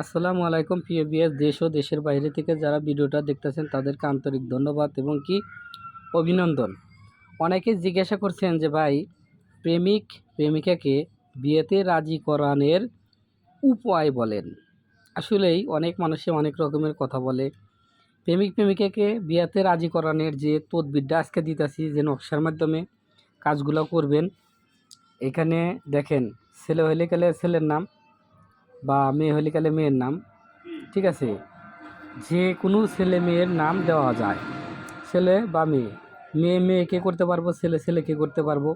আসসালামু আলাইকুম প্রিয় বিএস দেশ ও দেশের বাইরে থেকে যারা ভিডিওটা দেখতেছেন, তাদেরকে আন্তরিক ধন্যবাদ এবং কি অভিনন্দন। অনেকে জিজ্ঞাসা করছেন যে, ভাই, প্রেমিক, প্রেমিকাকে বিয়েতে রাজি করানোর উপায় বলেন। আসলেই অনেক মানুষে অনেক রকমের কথা বলে। প্রেমিক, প্রেমিকাকে বিয়েতে রাজি করানোর যে তদবিরটা আজকে দিতেছি, যে নকশার মাধ্যমে কাজগুলো করবেন, এখানে দেখেন, ছেলে হলে গেলে ছেলের নাম বা মেয়ে হলে কালে মেয়ের নাম, ঠিক আছে? যে কোনো ছেলে মেয়ের নাম দেওয়া যায়, ছেলে বা মেয়ে। মেয়ে মেয়েকে করতে পারব? ছেলে ছেলেকে করতে পারব?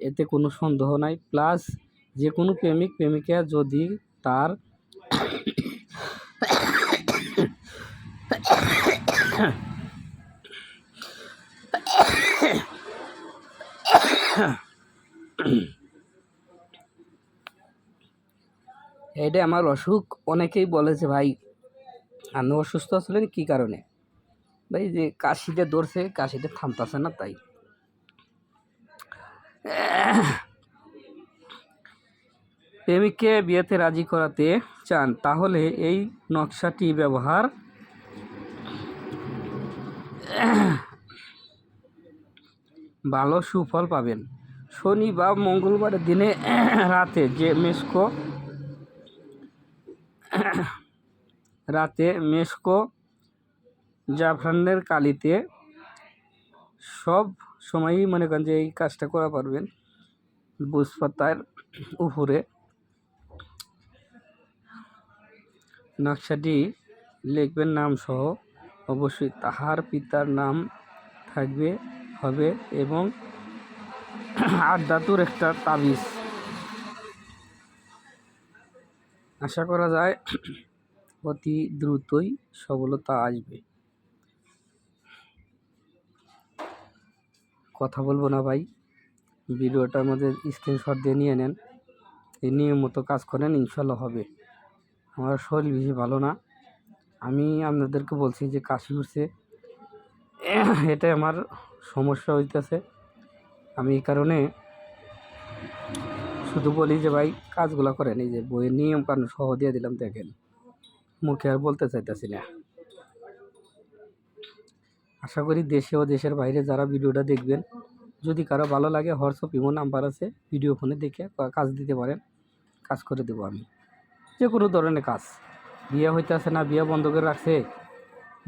এতে কোনো সন্দেহ নাই। প্লাস যে কোনো প্রেমিক, প্রেমিকা যদি তার এটা আমার অসুখ। অনেকেই বলেছে ভাই, আপনি অসুস্থ ছিলেন কী কারণে? ভাই, যে কাশিতে ধরছে, কাশিতে থামতাছে না তাই। প্রেমিককে বিয়েতে রাজি করাতে চান, তাহলে এই নকশাটি ব্যবহার ভালো সুফল পাবেন। শনি বা মঙ্গলবারের দিনে রাতে যে মেসকো রাতে মেসকো জাফরানের কালিতে সব সময়ই মনে করেন যে এই কাজটা করা পারবেন। বুঝপাতার উপরে নকশাটি লিখবেন নাম সহ অবশ্যই তাহার পিতার নাম থাকবে, হবে এবং আট ধাতুর একটা তাবিজ। আশা করা যায় অতি দ্রুতই সফলতা আসবে। কথা বলব না ভাই ভিডিওটার মধ্যে স্ক্রিনশট দিয়ে নিয়ে নেন। এই নিয়ম মতো কাজ করেন, ইনশাল্লাহ হবে। আমার শরীর বেশি ভালো না। আমি আপনাদেরকে বলছি যে কাশি উঠছে এটাই আমার সমস্যা হইতেছে। আমি এই কারণে শুধু বলি যে ভাই, কাজগুলো করেন, এই যে বইয়ের নিয়ম কানুন সহ দিয়ে দিলাম, দেখেন। মুখে আর বলতে চাইতেছি না। আশা করি দেশে ও দেশের বাইরে যারা ভিডিওটা দেখবেন, যদি কারও ভালো লাগে, হোয়াটসঅ্যাপ, ইমো নাম্বার আছে, ভিডিও ফোনে দেখে কাজ দিতে পারেন। কাজ করে দেবো আমি। যে কোনো ধরনের কাজ। বিয়ে হইতেছে না, বিয়ে বন্ধ করে রাখছে,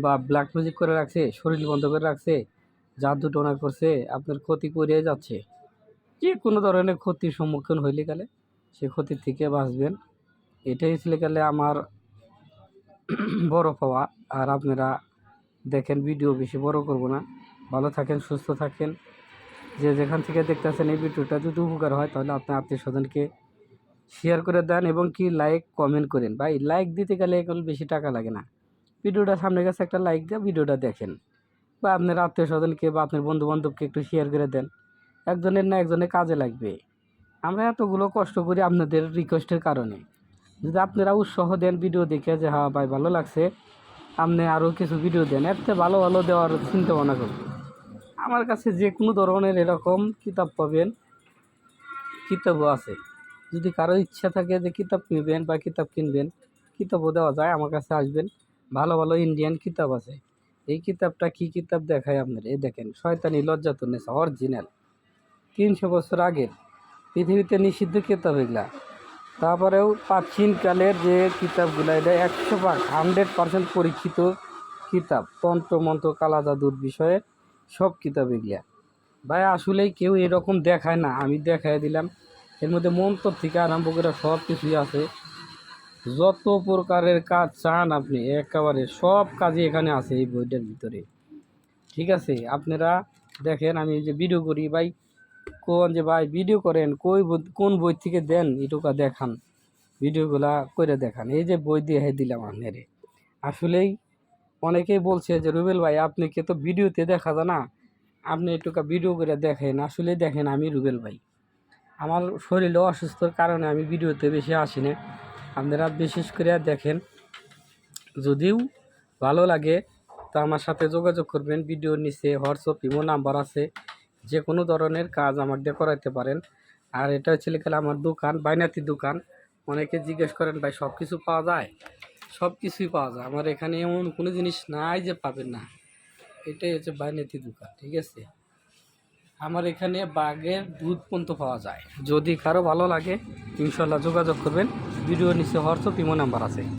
বা ব্ল্যাক মিউজিক করে রাখছে, শরীর বন্ধ করে রাখছে, জাদু টোনা করছে, আপনার ক্ষতি করিয়ে যাচ্ছে। যে কোনো ধরনের ক্ষতির সম্মুখীন হইলে গেলে সে ক্ষতির থেকে বাঁচবেন। এটাই ছিল গেলে আমার বড় পাওয়া। আর আপনারা দেখেন, ভিডিও বেশি বড় করব না। ভালো থাকেন, সুস্থ থাকেন। যে যেখান থেকে দেখতেছেন এই ভিডিওটা যদি উপকার হয়, তাহলে আপনার আত্মীয় স্বজনকে শেয়ার করে দেন এবং কি লাইক কমেন্ট করেন। ভাই লাইক দিতে গেলে এখন বেশি টাকা লাগে না। ভিডিওটা সামনে গেছে একটা লাইক দিয়ে ভিডিওটা দেখেন। বা আপনার আত্মীয় স্বজনকে বা আপনার বন্ধু বান্ধবকে একটু শেয়ার করে দেন। একজনের না একজনের কাজে লাগবে। আমরা এতগুলো কষ্ট করি আপনাদের রিকোয়েস্টের কারণে। যদি আপনারা উৎসাহ দেন ভিডিও দেখে যে হ্যাঁ ভাই, ভালো লাগছে। আপনি আরও কিছু ভিডিও দেন, এর ভালো ভালো দেওয়ার চিন্তা ভাবনা করুন আমার কাছে যে কোনো ধরনের এরকম কিতাব পাবেন, কিতাবও আছে। যদি কারও ইচ্ছা থাকে যে কিতাব কিনবেন বা কিতাব কিনবেন, কিতাবও দেওয়া যায়, আমার কাছে আসবেন। ভালো ভালো ইন্ডিয়ান কিতাব আছে। এই কিতাবটা কি কিতাব দেখায় আপনার? এই দেখেন, শয়তানি লজ্জাতুন্নেসা অরিজিনাল তিনশো বছর আগের। পৃথিবীতে নিষিদ্ধ কিতাব এগুলা তারপরেও প্রাচীনকালের যে কিতাবগুলো, এটা একশো ভাগ হান্ড্রেড পার্সেন্ট পরীক্ষিত কিতাব, তন্ত্র, মন্ত্র, কালা, জাদুর বিষয়ে সব কিতাব এগুলা ভাই, আসলেই কেউ এরকম দেখায় না। আমি দেখাই দিলাম। এর মধ্যে মন্ত্র থেকে আরম্ভ করে সব কিছুই আছে। যত প্রকারের কাজ চান আপনি, একেবারে সব কাজই এখানে আছে এই বইটার ভিতরে। ঠিক আছে? আপনারা দেখেন, আমি যে ভিডিও করি। ভাই কোন যে ভাই ভিডিও করেন, কই কোন বই থেকে দেন, এটুকা দেখান। ভিডিওগুলা করে দেখান। এই যে বই দিয়ে দিলাম আপনারে। আসলেই অনেকেই বলছে যে, রুবেল ভাই আপনাকে তো ভিডিওতে দেখা যায় না? আপনি এটুকা ভিডিও করে দেখেন। আসলে দেখেন আমি রুবেল ভাই। আমার শরীরও অসুস্থর কারণে আমি ভিডিওতে বেশি আসি না। আপনারা বিশেষ করে দেখেন, যদিও ভালো লাগে, তো আমার সাথে যোগাযোগ করবেন। ভিডিওর নিচে হোয়াটসঅ্যাপ, ইমো নাম্বার আছে। যে কোনো ধরনের কাজ আমার দিয়ে করাইতে পারেন। আর এটা হচ্ছে গেলে আমার দোকান, বাইনাতি দোকান। অনেকে জিজ্ঞেস করেন, ভাই সব কিছু পাওয়া যায়? সব কিছুই পাওয়া যায়। আমার এখানে এমন কোনো জিনিস নাই যে পাবেন না। এটাই হচ্ছে বাইনেতি দোকান, ঠিক আছে? আমার এখানে বাঘের দুধ পর্যন্ত পাওয়া যায়। যদি কারও ভালো লাগে ইনশাল্লাহ যোগাযোগ করবেন। ভিডিও নিচে হোয়াটসঅ্যাপ, ইমো নাম্বার আছে।